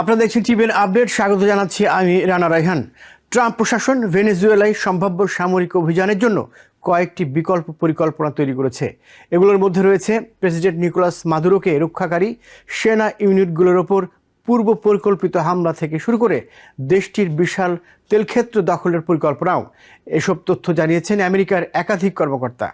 আপনারা দেখছেন টিভির আপডেট স্বাগত জানাচ্ছি আমি রানা রাইহান ট্রাম্প প্রশাসন ভেনেজুয়েলায় সম্ভাব্য সামরিক অভিযানের জন্য কয়েকটি বিকল্প পরিকল্পনা তৈরি করেছে। এগুলোর মধ্যে রয়েছে প্রেসিডেন্ট নিকোলাস মাদুরোকে রক্ষাকারী সেনা ইউনিটগুলোর ওপর পূর্ব পরিকল্পিত হামলা থেকে শুরু করে দেশটির বিশাল তেলক্ষেত্র দখলের পরিকল্পনাও। এসব তথ্য জানিয়েছেন আমেরিকার একাধিক কর্মকর্তা।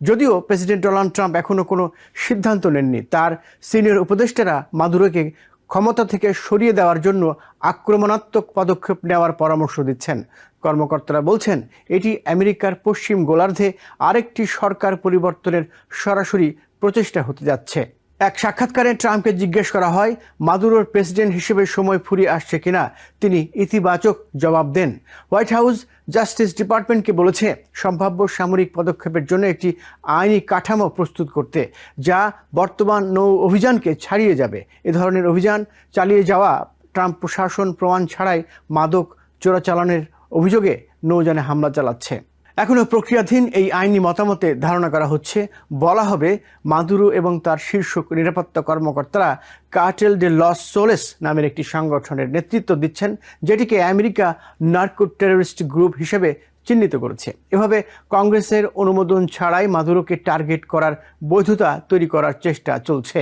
যদিও প্রেসিডেন্ট ডোনাল্ড ট্রাম্প এখনও কোনো সিদ্ধান্ত নেননি, তার সিনিয়র উপদেষ্টারা মাদুরোকে ক্ষমতা থেকে সরিয়ে দেওয়ার জন্য আক্রমণাত্মক পদক্ষেপ নেওয়ার পরামর্শ দিচ্ছেন। কর্মকর্তারা বলছেন, এটি আমেরিকার পশ্চিম গোলার্ধে আরেকটি সরকার পরিবর্তনের সরাসরি প্রচেষ্টা হতে যাচ্ছে। এক সাক্ষাৎকারে ট্রাম্পকে জিজ্ঞেস করা হয়, মাদুরোর প্রেসিডেন্ট হিসেবে সময় ফুরিয়ে আসছে কিনা? তিনি ইতিবাচক জবাব দেন। হোয়াইট হাউস জাস্টিস ডিপার্টমেন্টকে বলেছে, সম্ভাব্য সামরিক পদক্ষেপের জন্য একটি আইনি কাঠামো প্রস্তুত করতে, যা বর্তমান নৌ অভিযানকে ছাড়িয়ে যাবে। এ ধরনের অভিযান চালিয়ে যাওয়া ট্রাম্প প্রশাসন প্রমাণ ছাড়াই মাদক চোরাচালানের অভিযোগে নৌযানে হামলা চালাচ্ছে। এখনও প্রক্রিয়াধীন এই আইনি মতামতে ধারণা করা হচ্ছে, বলা হবে মাদুরো এবং তার শীর্ষ নিরাপত্তা কর্মকর্তারা কার্টেল ডে লস সোলেস নামের একটি সংগঠনের নেতৃত্ব দিচ্ছেন, যেটিকে আমেরিকা নার্কো টেররিস্ট গ্রুপ হিসেবে চিহ্নিত করেছে। এভাবে কংগ্রেসের অনুমোদন ছাড়াই মাদুরোকে টার্গেট করার বৈধতা তৈরি করার চেষ্টা চলছে।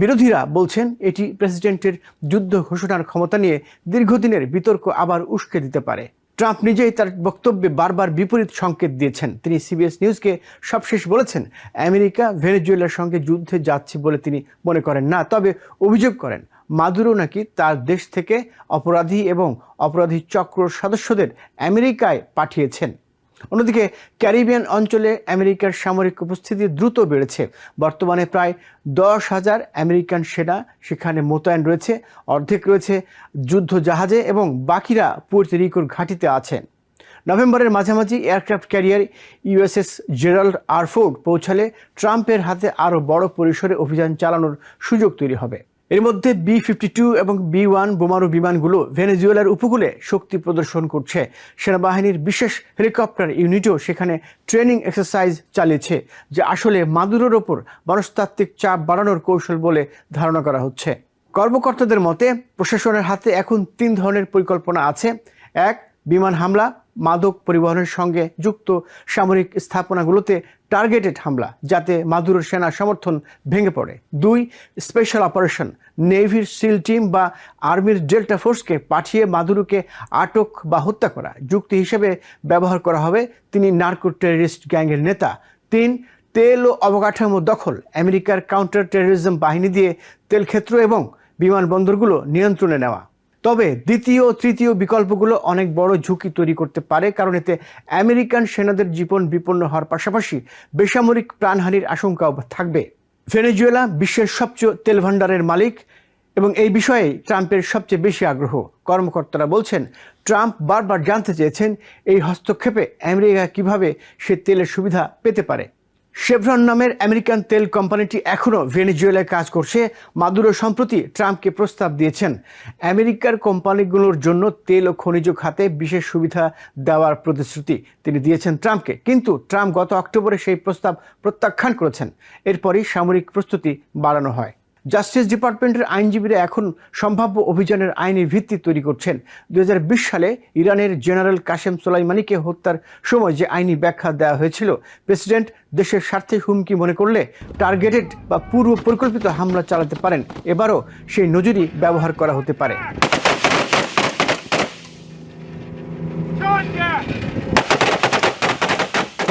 বিরোধীরা বলছেন, এটি প্রেসিডেন্টের যুদ্ধ ঘোষণার ক্ষমতা নিয়ে দীর্ঘদিনের বিতর্ক আবার উস্কে দিতে পারে। ট্রাম্প নিজেই তার বক্তব্যে বারবার বিপরীত সংকেত দিয়েছেন। তিনি সিবিএস নিউজকে সবশেষ বলেছেন, আমেরিকা ভেনেজুয়েলার সঙ্গে যুদ্ধে যাচ্ছে বলে তিনি মনে করেন না। তবে অভিযোগ করেন, মাদুরো নাকি তার দেশ থেকে অপরাধী এবং অপরাধী চক্র সদস্যদের আমেরিকায় পাঠিয়েছেন। অন্যদিকে ক্যারিবিয়ান অঞ্চলে আমেরিকার সামরিক উপস্থিতি দ্রুত বেড়েছে। বর্তমানে প্রায় দশ হাজার আমেরিকান সেনা সেখানে মোতায়েন রয়েছে। অর্ধেক রয়েছে যুদ্ধ জাহাজে এবং বাকিরা পুর্তরিকোর ঘাঁটিতে আছেন। নভেম্বরের মাঝামাঝি aircraft carrier USS Gerald R Ford পৌঁছালে ট্রাম্পের হাতে আরও বড় পরিসরে অভিযান চালানোর সুযোগ তৈরি হবে। এর মধ্যে বি ফিফটি টু এবং বি ওয়ান বোমারু বিমানগুলো ভেনেজুয়েলার উপকূলে শক্তি প্রদর্শন করছে। সেনাবাহিনীর বিশেষ হেলিকপ্টার ইউনিটও সেখানে ট্রেনিং এক্সারসাইজ চালিয়েছে, যে আসলে মাদুরোর ওপর মনস্তাত্ত্বিক চাপ বাড়ানোর কৌশল বলে ধারণা করা হচ্ছে। কর্মকর্তাদের মতে, প্রশাসনের হাতে এখন তিন ধরনের পরিকল্পনা আছে। এক বিমান হামলা, মাদক পরিবহনের সঙ্গে যুক্ত সামরিক স্থাপনাগুলোতে টার্গেটেড হামলা, যাতে মাদুরোর সেনা সমর্থন ভেঙে পড়ে। দুই স্পেশাল অপারেশন নেভির সিল টিম বা আর্মির ডেল্টা ফোর্সকে পাঠিয়ে মাদুরোকে আটক বা হত্যা করা। যুক্তি হিসেবে ব্যবহার করা হবে তিনি নার্কো টেররিস্ট গ্যাংয়ের নেতা। তিন, তেল ও অবকাঠামো দখল, আমেরিকার কাউন্টার টেরোরিজম বাহিনী দিয়ে তেলক্ষেত্র এবং বিমানবন্দরগুলো নিয়ন্ত্রণে নেওয়া। তবে দ্বিতীয় তৃতীয় বিকল্পগুলো অনেক বড় ঝুঁকি তৈরি করতে পারে, কারণ এতে আমেরিকান সেনাদের জীবন বিপন্ন হওয়ার পাশাপাশি বেসামরিক প্রাণহানির আশঙ্কাও থাকবে। ভেনেজুয়েলা বিশ্বের সবচেয়ে তেল ভাণ্ডারের মালিক এবং এই বিষয়ে ট্রাম্পের সবচেয়ে বেশি আগ্রহ। কর্মকর্তারা বলছেন, ট্রাম্প বারবার জানতে চেয়েছেন এই হস্তক্ষেপে আমেরিকা কীভাবে সে তেলের সুবিধা পেতে পারে। শেভরন নামের আমেরিকান তেল কোম্পানিটি এখনও ভেনিজুয়েলায় কাজ করছে। মাদুরো সম্প্রতি ট্রাম্পকে প্রস্তাব দিয়েছেন। আমেরিকার কোম্পানিগুলোর জন্য তেল ও খনিজ খাতে বিশেষ সুবিধা দেওয়ার প্রতিশ্রুতি তিনি দিয়েছেন ট্রাম্পকে কিন্তু ট্রাম্প গত অক্টোবরে সেই প্রস্তাব প্রত্যাখ্যান করেছেন। এরপরই সামরিক প্রস্তুতি বাড়ানো হয়। জাস্টিস ডিপার্টমেন্টের আইনজীবীরা এখন সম্ভাব্য অভিযানের আইনি ভিত্তি তৈরি করছেন। দু হাজার বিশ সালে ইরানের জেনারেল কাশেম সোলাইমানিকে হত্যার সময় যে আইনি ব্যাখ্যা দেওয়া হয়েছিল, প্রেসিডেন্ট দেশের স্বার্থে হুমকি মনে করলে টার্গেটেড বা পূর্ব পরিকল্পিত হামলা চালাতে পারেন। এবারও সেই নজরই ব্যবহার করা হতে পারে।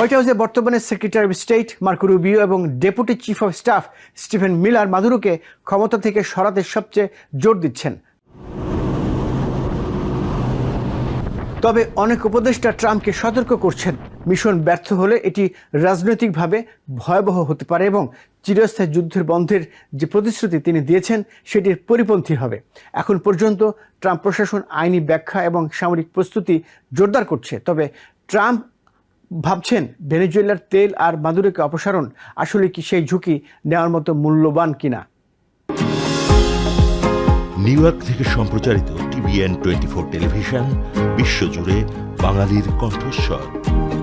হোয়াইট হাউসে বর্তমানে secretary of state Marco Rubio এবং deputy chief of staff Stephen Miller মাদুরোকে ক্ষমতা থেকে সরাতে সবচেয়ে জোর দিচ্ছেন। তবে অনেক উপদেষ্টা ট্রাম্পকে সতর্ক করছেন। মিশন ব্যর্থ হলে এটি রাজনৈতিকভাবে ভয়াবহ হতে পারে এবং চিরস্থায়ী যুদ্ধের বন্ধের যে প্রতিশ্রুতি তিনি দিয়েছেন, সেটির পরিপন্থী হবে। এখন পর্যন্ত ট্রাম্প প্রশাসন আইনি ব্যাখ্যা এবং সামরিক প্রস্তুতি জোরদার করছে। তবে ট্রাম্প ভাবছেন ভেনেজুয়েলার তেল আর মাদুরেকে অপসারণ আসলে কি সেই ঝুঁকি নেওয়ার মতো মূল্যবান কিনা? নিউ ইয়র্ক থেকে সম্প্রচারিত টিভিএন টোয়েন্টি ফোর টেলিভিশন, বিশ্বজুড়ে বাঙালির কণ্ঠস্বর।